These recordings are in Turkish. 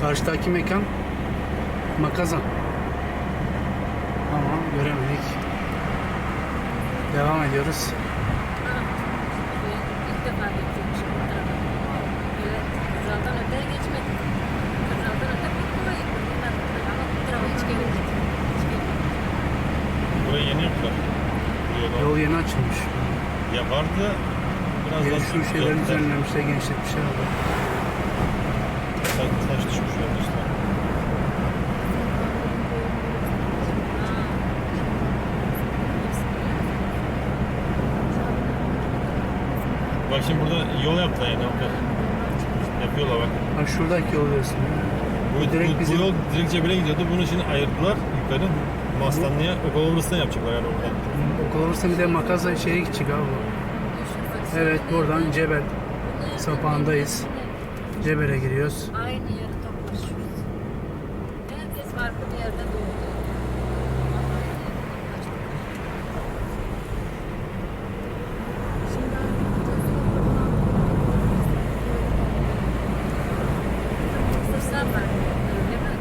Karşıdaki mekan Makazan. Ama göremedik. Devam ediyoruz. İlk defa geçiyormuş bu tarafa. Evet, Kızıl'dan öteye geçmedim. Kızıl'dan öte bir kola gittim. Bunlar ama bu tarafa hiç gelmedim. Hiç gelmedim. Burayı yeni yaptılar. Yol yeni açılmış. Ya vardı biraz daha şu şeylerin yaptılar. düzenlenmişler, genişletmişler. Sanki taş düşmüş yolda işte. Bak şimdi burada yol yaptılar yani. Yapıyorlar, yapıyorlar bak. Ha şuradaki yol diyorsun. Bu, Bu direkt bu, bizim- bu yol direkt Cebel'e gidiyordu. Bunu şimdi ayırdılar yukarı. Mastanlı'ya, Okolomrıs'tan yapacaklar yani oradan. Okul olursa bir de Makazan şeye gidecek abi. Evet buradan Cebel sapağındayız. Cebel'e giriyoruz. Aynı yeri toplaşıyoruz. Herkes farklı bir yerde doğdu. Fırsat var. Öyle mi?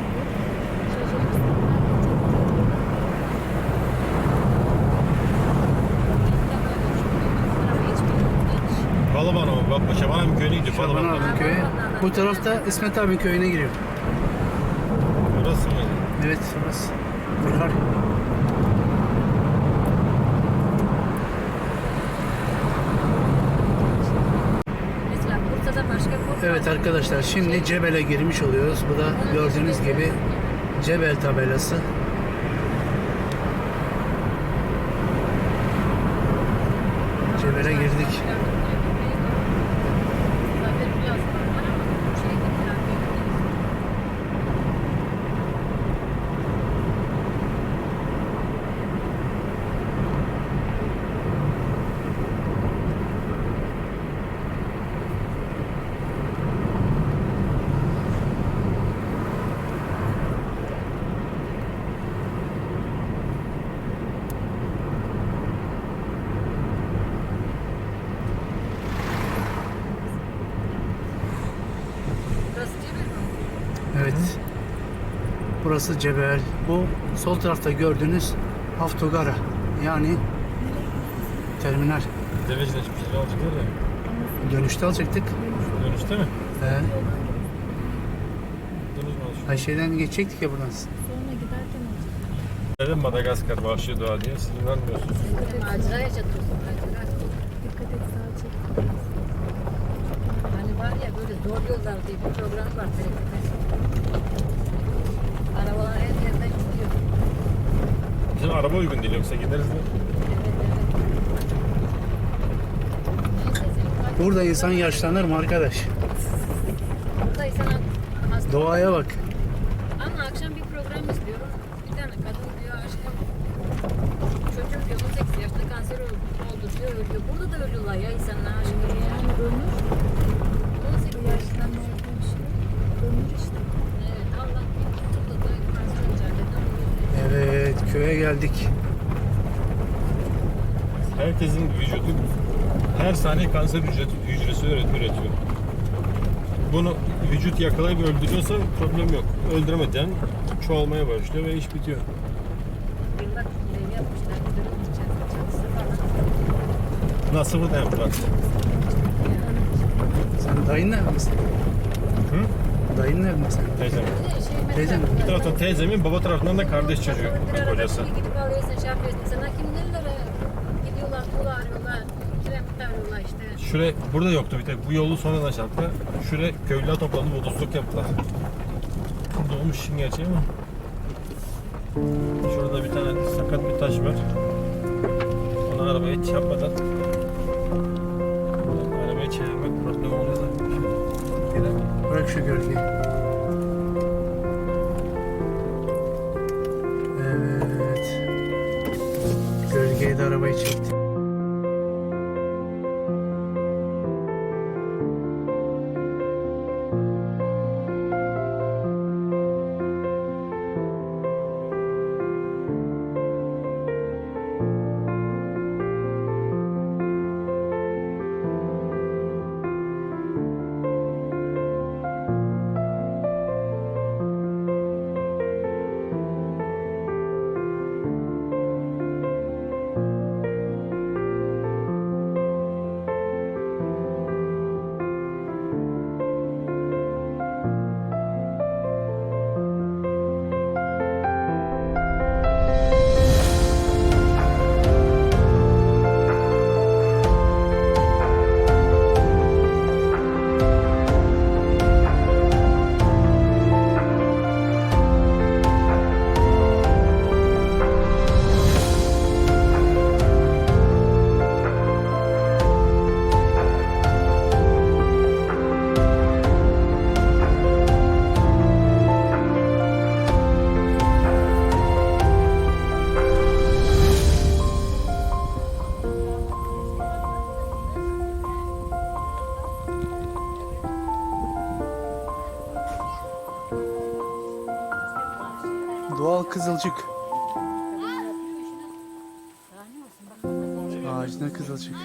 Balaban o. Bak Şaban abi köyüne gidiyor. Şaban Balaban. abinin köyü. Bu tarafta İsmet abinin köyüne giriyor. Burası mı? Evet orası. Kırhar. Mesela Bursa'da başka kurs Evet var. arkadaşlar şimdi Cebel'e girmiş oluyoruz. Bu da gördüğünüz gibi Cebel tabelası. Cebel'e girdik. Burası Cebel mi? Evet. Burası Cebel. Bu sol tarafta gördüğünüz Haftogara. Yani terminal. Deveci'de hiçbir şey alacaklar ya. Dönüşte alacaktık. Dönüşte mi? Ee, Dönüş mü şeyden geçecektik ya buradan. Sonra giderken olacak. Dedim Madagaskar vahşi doğa diye siz inanmıyorsunuz. Macera yaşatıyorsun macera. Dikkat et sağa çek. Hani var ya böyle zor yollar diye bir program var TRT'de. Arabalar her yerden gidiyor. Bizim araba uygun değil yoksa gideriz mi? Burada insan yaşlanır mı arkadaş? Buradaysan hasta. Doğaya bak. Ama akşam bir program izliyorum. Bir tane kadın diyor aşkım. Çocuğum diyor 18 yaşında kanser oldu, oldu diyor ölüyor. Burada da ölüyorlar ya insanlar aşkım ya. Yani ömür. 18 Bu yaşında. yaşlanma konuşuyor. Ömür işte. Köye geldik. Herkesin vücudu her saniye kanser hücresi, hücresi üret- üretiyor. Bunu vücut yakalayıp öldürüyorsa problem yok. Öldüremeden çoğalmaya başlıyor ve iş bitiyor. Nasıl da yaptılar. Sen dayın nerede misin? Hı? Dayın nerede sen? Teyzem. Teyzem. Bir taraftan teyzemin, baba tarafından da kardeş çocuğu, kocası. Gidip alıyorsun, şey yapıyorsun. Sana kim nerelere gidiyorlar, tuğla arıyorlar, kiremit arıyorlar işte. Şuraya, burada yoktu bir tek. Bu yolu sonradan şey yaptılar. Şuraya köylüler toplandı, bodosluk yaptılar. Dolmuş şimdi gerçi ama. Şurada bir tane sakat bir taş var. Onu arabaya çarpmadan Bırak şu gölgeyi. Doğal kızılcık. Ağacına kızılcık.